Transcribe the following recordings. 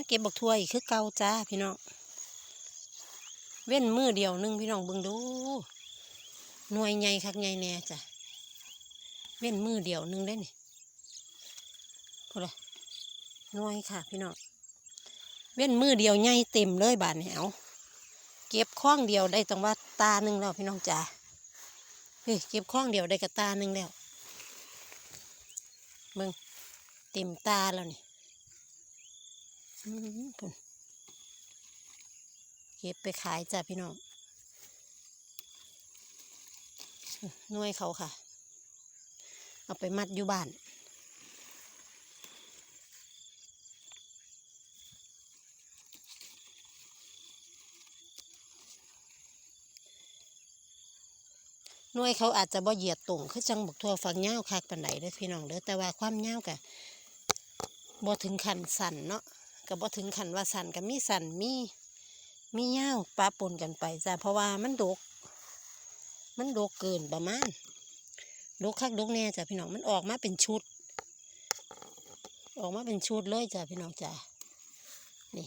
มาเก็บบักทั่วอีกคือเก่าจ้าพี่น้องเว้นมือเดียวหนึงพี่น้องเบิ่งดูหน่วยใหญ่คักใหญ่แน่จ้ะเว้นมือเดียวหนึงได้นี่พอละหน่วยค่ะ พี่น้องเว้นมือเดียวใหญ่เต็มเลยบาดนี้เอาเก็บข้องเดียวได้ต้องว่าตาหนึ่งแล้วพี่น้องจ๋าเฮ้ยเก็บข้องเดียวได้กับตาหนึ่งแล้วเบิ่งเต็มตาแล้วนี่ เก็บไปขายจ้ะพี่น้องหน่วยเขาค่ะ เอาไปมัดอยู่บ้านหน่วยเขาอาจจะบ่เหยียดตรงคือจังบกทั่วฝักเงาคักปันไดเด้อพี่น้องเด้อแต่ว่าความเงากะบ่ถึงขันสั่นเนาะ ก็บ่ถึงขันว่าสั่นก็มีสั่นมีมีเงาวปะปนกันไปจ้ะเพราะว่ามันดก มันดกเกินประมาณดกคักดกแน่จ้ะพี่น้องมันออกมาเป็นชุด ออกมาเป็นชุดเลยจ้ะพี่น้องจ้ะนี่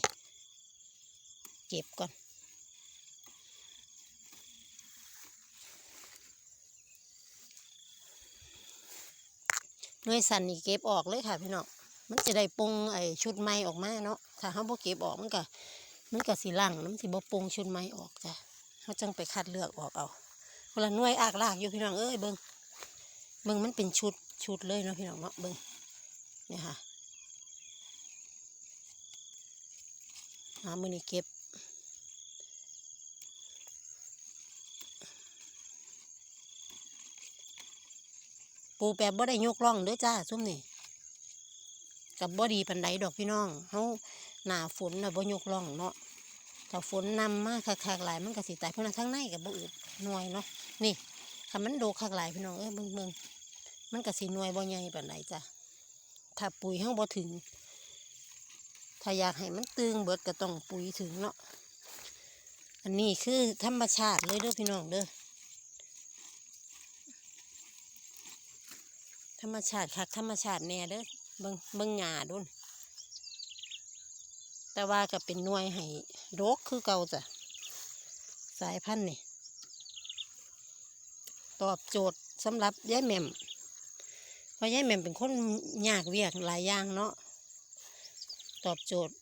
เก็บก่อนหน่วยสันนี่เก็บออกเลยค่ะพี่น้อง มันจะได้ปรุงไอ้ชุดไม้ออกมาเนาะถ้าเขาบ่เก็บออกมันก็มันก็สีหลังน้ำสีบ่ปรุงชุดไม้ออกจ้ะเขาจังไปคัดเลือกออกเอาเวลาหน่วยอากลากอยู่พี่น้องเอ้ยเบิ้งเบิ้งมันเป็นชุดชุดเลยเนาะพี่น้องเนาะเบิ้งเนี่ยค่ะหามือนี่เก็บปูแบบบ่ได้ยกล่องเด้อจ้าซุ่มนี่ กับบ่ดีปันไดดอกพี่น้องเฮาหนาฝนน่ะบ่ยกล่องเนาะถ้าฝนนำมากคักๆหลายมันก็สิตายเพราะนั้นทั้งในก็บ่อึดหน่วยเนาะนี่คันมันโดคักหลายพี่น้องเอ้ยเบิ่งเบิ่งมันก็สิหน่วยบ่ใหญ่ปานใดจ้ะถ้าปุ๋ยเฮาบ่ถึง ถ้าอยากให้มันตึงเบิดก็ต้องปุ๋ยถึงเนาะอันนี้คือธรรมชาติเลยเด้อพี่น้องเด้อธรรมชาติคักธรรมชาติแน่เด้อ เบิงเบิงหญ้าดุนแต่ว่าก็เป็นหน่วยให้โรคคือเก่าจ้ะ สายพันธุ์นี่ ตอบโจทย์สำหรับยายแหม่มเพราะยายแหม่มเป็นคนยากเวียกหลายอย่างเนาะตอบโจทย์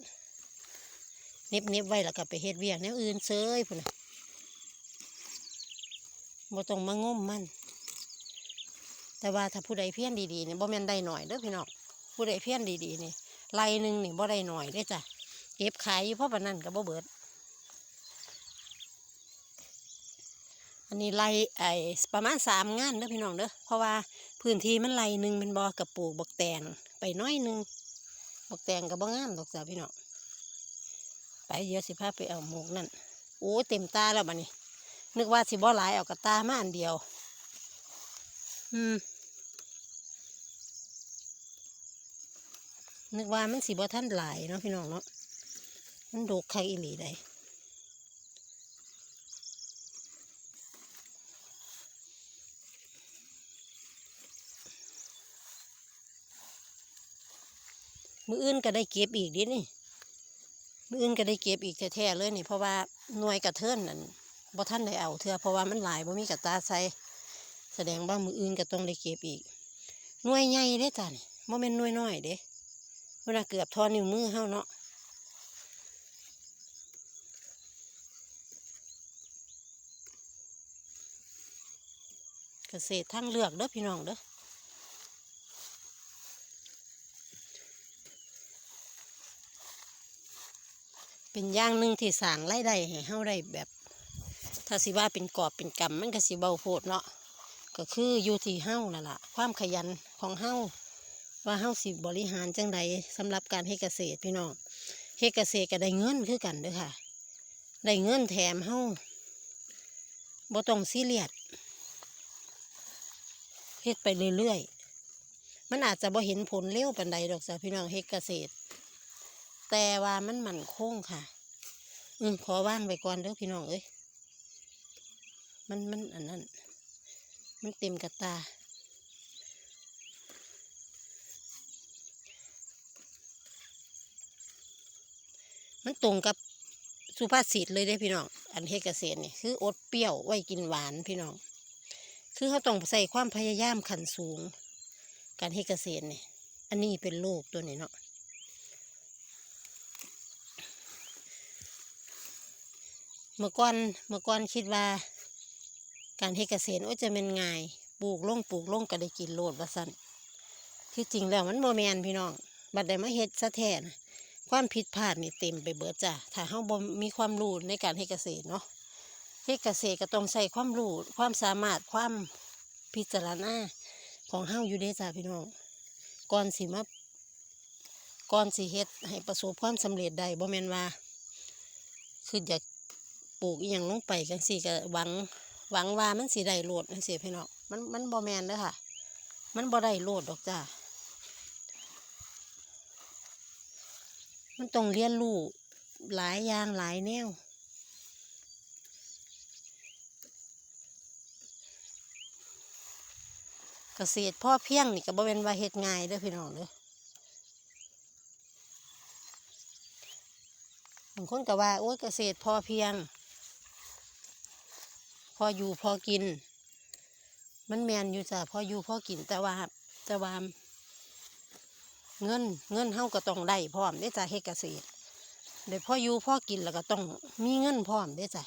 เน็บเน็บไว้แล้วก็ไปเฮ็ดเวียกแนวอื่นเซยพุ่นน่ะบ่ต้องมางมมัน แต่ว่าถ้าผู้ใดเพี้ยนดีๆเนี่ยบ่แม่นได้หน่อยเด้อพี่น้อง ผู้ใดเพี้ยนดีๆนี่ไล่หนึ่งนี่บ่ได้หน่อยเด้จ้ะเก็บขายอยู่เพราะปนนั้นก็บ่เบิด อันนี้ไล่ไอประมาณสามงานเด้อพี่น้องเด้อเพราะว่าพื้นที่มันไล่หนึ่งเป็นบ่อกับปลูกบักแตงไปน้อยหนึ่งบักแตงก็บ่งามดอกจ้ะพี่น้องไปเดี๋ยวสิพาไปเอาหมวกนั่นโอ้เต็มตาแล้วบัดนี้ นึกว่าสิบ่หลายเอากระตามาอันเดียว อืม นึกว่ามันสีบ่ท่านหลายเนาะพี่น้องเนาะมันดกใครอีหลีได้มืออื่นก็ได้เก็บอีกดินี่มืออื่นก็ได้เก็บอีกแท้ๆเลยนี่ เพราะว่าหน่วยกระเทินนั่นบ่ท่านได้เอาเถื่อเพราะว่ามันหลายบ่มีกระตาใส่แสดงว่ามืออื่นก็ต้องได้เก็บอีกหน่วยใหญ่เด้จ้ะนี่บ่แม่นหน่วยน้อยเด้ เวลาเกือบทอนิ้วมือเฮาเนาะเกษตรทางเลือกเด้อพี่น้องเด้อเป็นอย่างหนึ่งที่สร้างรายได้ให้เฮาได้แบบ ถ้าสิว่าเป็นกอบเป็นกำมันก็สิเบาโพดเนาะก็คืออยู่ที่เฮ้านั่นแหละความขยันของเฮ้า ว่าเฮ้าสิบริหารจังใดสำหรับการเฮ็ดเกษตรพี่น้องเฮ็ดเกษตรก็ได้เงินคือกันเด้อค่ะ ได้เงินแถมเฮ้าบ่ต้องซีเรียสเฮ็ดไปเรื่อยๆมันอาจจะบ่เห็นผลเร็วปานใดดอกจ้ะพี่น้องเฮ็ดเกษตร แต่ว่ามันมั่นคงค่ะ อืมขอว่างไปก่อนเด้อพี่น้องเอ้ยมันมันอันนั้นมันเต็มกระตา มันตรงกับสุภาษิตเลยเด้พี่น้อง อันเฮ็ดเกษตรนี่คืออดเปรี้ยวไว้กินหวานพี่น้อง คือเขาต้องใส่ความพยายามขันสูง การเฮ็ดเกษตรนี่อันนี้เป็นโลกตัวนี้เนาะเมื่อก่อนเมื่อก่อนคิดว่า การเฮ็ดเกษตรโอ้จะเป็นง่ายปลูกลงปลูกลงก็ได้กินโลดว่าซั่นที่จริงแล้วมันโมแมนพี่น้อง บัดได้มาเฮ็ดซะแท้นะ ความผิดพลาดนี่เต็มไปเบิดจ้ะถ้าเฮาบ่มีความรู้ในการเฮ็ดเกษตรเนาะเฮ็ดเกษตรก็ต้องใส่ความรู้ความสามารถความพิจารณาของเฮาอยู่เด้จ้ะพี่น้องก่อนสิมาก่อนสิเฮ็ดให้ประสบความสำเร็จได้บ่แม่นว่าคืออยากปลูกอหย่างลงไปจังสี่ก็หวังหวังว่ามันสิได้โลดจังซี่พี่น้องมันมันบ่แม่นเด้อค่ะ มันบ่ได้โลดดอกจ้า มันต้องเรียนรู้หลายอย่างหลายแนวเกษตรพ่อเพียงนี่ก็บ่เป็นว่าเฮ็ดง่ายเด้อพี่น้องเด้อบางคนก็ว่าโอ้ยเกษตรพอเพียง พออยู่พอกิน มันแมนอยู่จ้ะพออยู่พอกินแต่ว่าแต่ว่า เงินเงินเฮาก็ต้องได้พร้อมเด้จ้ะเฮ็ดเกษตรเดี๋ยวพออยู่พ่อกินแล้วก็ต้องมีเงินพร้อมเด้จ้ะ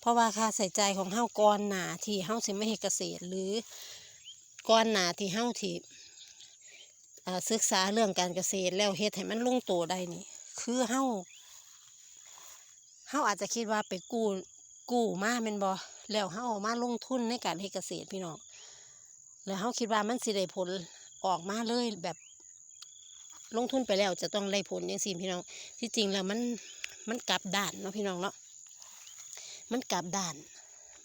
เพราะว่าค่าใส่ใจของเฮาก่อนหนาที่เฮาสิมาเฮ็ดเกษตรหรือก่อนหนาที่เฮาที่ศึกษาเรื่องการเกษตรแล้วเฮ็ดให้มันลงตัวได้นี่ คือเฮาเฮาอาจจะคิดว่าไปกู้กู้มาแม่นบ่แล้วเฮาเอามาลงทุนในการเฮ็ดเกษตรพี่น้องแล้วเฮาคิดว่ามันสิได้ผลออกมาเลยแบบ ลงทุนไปแล้วจะต้องได้ผลอย่างสิพี่น้อง ที่จริงแล้วมันมันกลับด้านเนาะพี่น้องเนาะ มันกลับด้าน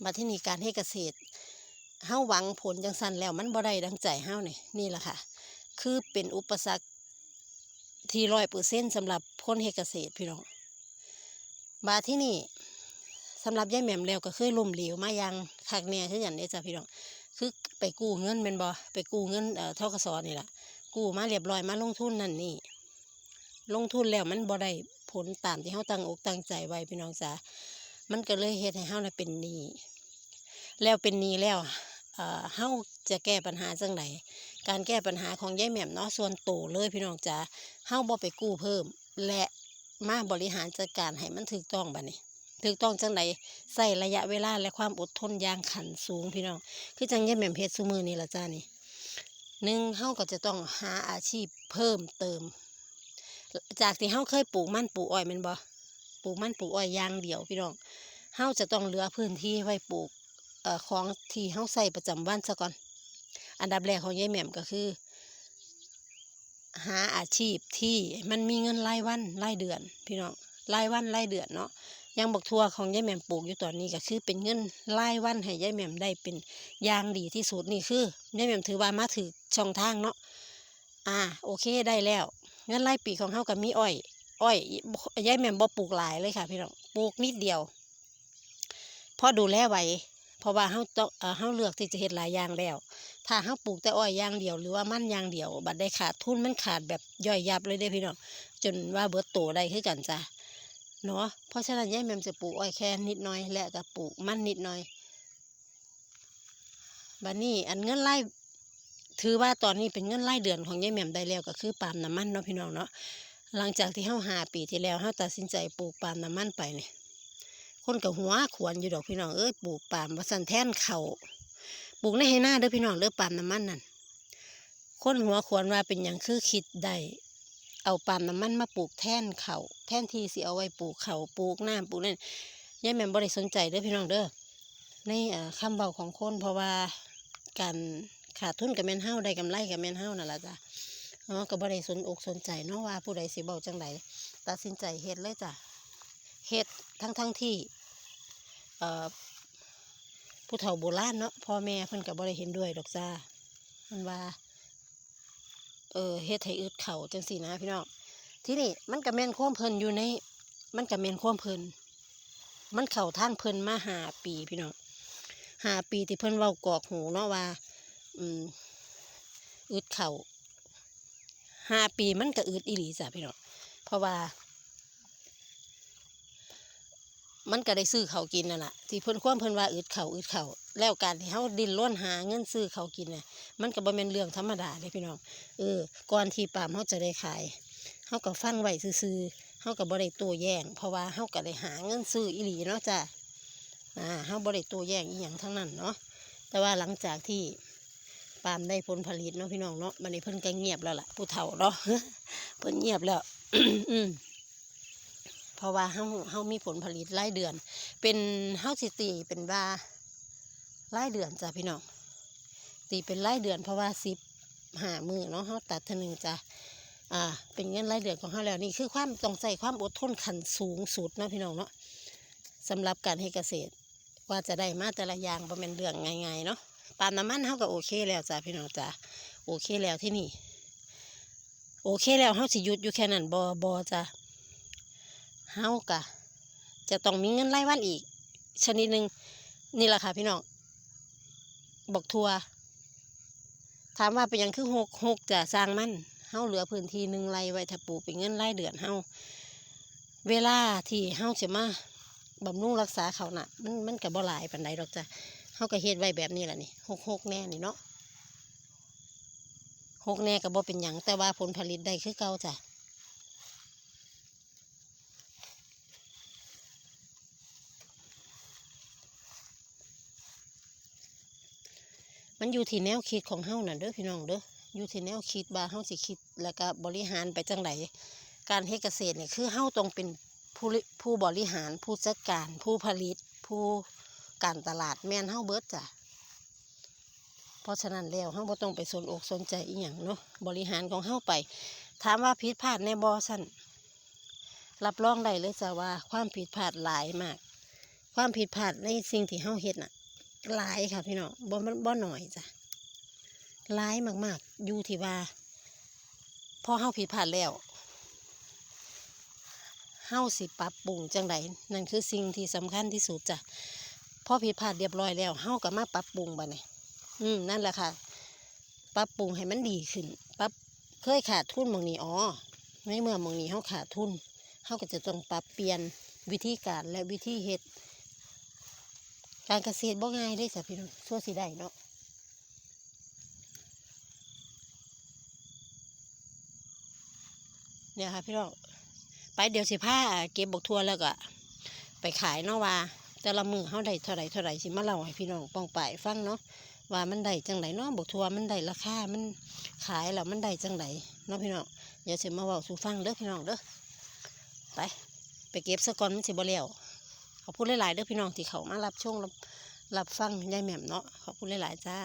มาที่นี่การให้เกษตรเฮาหวังผลจังสันแล้วมันบ่ได้ดังใจเฮานี่นี่แหละค่ะ คือเป็นอุปสรรคที่ร้อยเปอร์เซ็นสำหรับคนเฮ็ดเกษตรพี่น้องบาที่นี่สำหรับยายแหม่มแล้วก็เคยล่มเหลวมาอยังคักแน่คือกันเด้จ้ะพี่น้อง คือไปกู้เงินเป็นบ่ไปกู้เงินเอ่อทกสนี่แหละ กู้มาเรียบร้อยมาลงทุนนั่นนี่ลงทุนแล้วมันบ่ได้ผลตามที่เฮาตั้งอกตั้งใจไว้พี่น้องจ๋ามันก็เลยเฮ็ดให้เฮาน่ะเป็นหนี้แล้วเป็นหนี้แล้วเอ่อเฮาจะแก้ปัญหาจังไดการแก้ปัญหาของยายแหม่มเนาะส่วนโตวเลยพี่น้องจ๋าเฮาบ่ไปกู้เพิ่ม และมาบริหารจัดการให้มันถูกต้องบัดนี้ถูกต้องจังไดใส่ระยะเวลาและความอดทนอย่างขันสูงพี่น้อง คือจังยายแหม่มเฮ็ดซุมือนี้ล่ะจ้านี่ หนึ่งเฮาก็จะต้องหาอาชีพเพิ่มเติม จากที่เฮาเคยปลูกมันปลูกอ้อยมันบ่ปลูกมันปลูกอ้อยอย่างเดียวพี่น้องเฮาจะต้องเหลือพื้นที่ไว้ปลูกเอ่อของที่เฮาใส่ประจำวันซะก่อน อันดับแรกของยายแหม่มก็คือ หาอาชีพที่มันมีเงินรายวันรายเดือน พี่น้องรายวันรายเดือนเนาะยังบักทัวของยายแหม่มปลูกอยู่ตอนนี้ก็คือเป็นเงินรายวันให้ยายแหม่มได้เป็นอย่างดีที่สุดนี่คือยายแหม่มถือว่ามาถือ ช่องทางเนาะอ่าโอเคได้แล้วเงินรายปีของเฮากับมีอ้อยอ้อยยายแม่บ่ปลูกหลายเลยค่ะพี่น้องปลูกนิดเดียวพอดูแลไหวเพราะว่าเฮาต้องเอ่อเฮาเลือกที่จะเฮ็ดหลายอย่างแล้ว ถ้าเฮาปลูกแต่อ้อยอย่างเดียว หรือว่ามันอย่างเดียว บัดได้ขาดทุนมันขาดแบบย่อยยับเลยเด้พี่น้องจนว่าเบิดโตได้คือกันจ้ะเนาะเพราะฉะนั้นยายแม่มจะปลูกอ้อยแค่นิดหน่อยและก็ปลูกมันนิดหน่อยบัดนี้อันเงินไล่ ถือว่าตอนนี้เป็นเงินไล่เดือนของยายแหม่มได้แล้วก็คือปาล์มน้ำมันเนาะพี่น้องเนาะหลังจากที่เฮาหาปีที่แล้วเฮาตัดสินใจปลูกปาล์มน้ำมันไปเนี่ยคนกับหัวขวนอยู่ดอกพี่น้องเอ้ยปลูกปาล์มว่าสันแท่นเขาปลูกในให้หน้าเด้อพี่น้องเด้อปาล์มน้ำมันนั่นคนหัวขวนว่าเป็นอย่างคือคิดได้เอาปาล์มน้ำมันมาปลูกแท่นเขาแท่นที่สิเอาไว้ปลูกเขาปลูกน้ำปลูกนั่นยายแหม่มบ่ได้สนใจเด้อพี่น้องเด้อในคำเบาของคนเพราะว่าการ ขาดทุนกับแม่นเฮาได้กำไรกับแม่นเฮานั่นล่ะจ้ะเนาะก็บ่ได้สนอกสนใจเนาะว่าผู้ใดสิเบาจังไดตัดสินใจเฮ็ดเลยจ้ะเฮ็ดทั้งทั้งที่เอ่อผู้เฒ่าโบราณเนาะพ่อแม่เพิ่นก็บ่ได้เห็นด้วยดอกจ้ามันว่าเออเฮ็ดให้อึดเข่าจังซี่นะพี่น้องที่นี่มันก็แม่นความเพิ่นอยู่ใน มันก็แม่นความเพิ่นมันเข่าทางเพิ่นมาหาปีพี่น้องหาปีที่เพิ่นเว้ากอกหูเนาะว่า อืดเข่าห้าปีมันก็อึดอีหลีจ้ะพี่น้องเพราะว่า มันก็ได้ซื้อเขากินนั่นแหละที่เพิ่นความเพิ่นว่าอึดเขาอึดเขาแล้วการที่เฮาดิ้นรนหาเงินซื้อเขากินเนี่ยมันก็บ่แม่นเรื่องธรรมดาเด้พี่น้องเออก่อนที่ปามเฮาจะได้ขายเฮาก็ฟังไว้ซื่อเฮาก็บ่ได้ตัวแย่งเพราะว่าเฮาก็ได้หาเงินซื้ออีหลีเนาะจ้ะอ่าเฮาบ่ได้ตัวแย่งอีหยังทั้งนั้นเนาะแต่ว่าหลังจากที่ ปาล์มได้ผลผลิตเนาะพี่น้องเนาะบัดนี้เพิ่นก็เงียบแล้วล่ะผู้เฒ่าเนาะเพิ่นเงียบแล้วเพราะว่าเฮาเฮามีผลผลิตรายเดือน เป็นเฮาสิตีเป็นว่ารายเดือนจ้ะพี่น้องตีเป็นรายเดือน เพราะว่าสิบหามือเนาะเฮาตัดเทอหนึงจ้ะอ่า เป็นเงินรายเดือนของเฮาแล้วนี่คือความต้องใส่ความอดทนขันสูงสุดเนาะพี่น้องเนาะสำหรับการให้เกษตรว่าจะได้มาแต่ละอย่างบ่แม่นเรื่องง่ายๆเนาะ ปาล์มน้ำมันเฮาก็โอเคแล้วจ้ะพี่น้องจ้ะโอเคแล้วที่นี่ โอเคแล้วเฮาสิหยุดอยู่แค่นั้นบ่บ่จ้ะเฮากะ จะต้องมีเงินรายวันอีก ชนิดหนึ่งนี่แหละค่ะพี่น้องบอกทัวถามว่าเป็นยังคือหกหกจะสร้างมันเฮาเหลือพื้นที่หนึ่งไรไว้ถ้าปลูกเป็นเงินรายเดือนเฮาเวลาที่เฮาจะมาบำรุงรักษาเขาน่ะ มันมันกับบ่หลายปานใดดอกจ้ะ เฮาก็เฮ็ดไว้แบบนี้แหละนี่หกหกแน่นี่เนาะหกแน่ก็บ่เป็นหยังแต่ว่าผลผลิตได้คือเก่าจ้ะมันอยู่ที่แนวคิดของเฮาน่ะเด้อพี่น้องเด้ออยู่ที่แนวคิดว่าเฮาสิคิดแล้วก็บริหารไปจังไดการเฮ็ดเกษตรเนี่ยคือเฮาต้องเป็นผู้ผู้บริหารผู้จัดการผู้ผลิตผู้ การตลาดแม่นเฮาเบิดจ้ะเพราะฉะนั้นแล้วเฮาบ่ต้องไปสนอกสนใจอีหยังเนาะบริหารของเฮาไป ถามว่าผิดพลาดในบ่สั่นรับรองได้เลยจ้ะว่าความผิดพลาดหลายมาก ความผิดพลาดในสิ่งที่เฮาเฮ็ดน่ะหลายค่ะพี่น้องบ่บ่บ่หน่อยจ้ะหลายมากๆ อยู่ที่ว่าพอเฮาผิดพลาดแล้วเฮาสิปรับปรุงจังใดนั่นคือสิ่งที่สำคัญที่สุดจ้ะ พอผิดพลาดเรียบร้อยแล้วเฮาก็มาปรับปรุงบัดนี้อืมนั่นแหละค่ะ ปรับปรุงให้มันดีขึ้นปรับเคยขาดทุนมองนี้อ๋อในเมื่อมองนี้เฮาขาดทุนเฮาก็จะต้องปรับเปลี่ยนวิธีการและวิธีเฮ็ดการเกษตรบ่ง่ายได้อจ้ะพี่น้องชั่วสิได้เนาะเนี่ยค่ะพี่น้องไปเดี๋ยวสิผ้าเก็บบกทัวแล้วก็ไปขายเนาะว่า แต่ละมือเขาได้เท่าไรเท่าไรสิมาเล่าให้พี่น้องป้องไปฟังเนาะว่ามันได้จังไรเนาะบกทัวมันได้ราคา มันขายแล้วมันได้จังไรเนาะพี่น้องอย่าเสียมาเว้าสู่ฟังเด้อพี่น้องเด้อไป ไปเก็บสะก่อนมันสิบ่แล้วขอบคุณหลายๆเด้อพี่น้องที่เขามารับช่วงรับรับฟังยายแหม่มเนาะขอบคุณหลายๆจ้า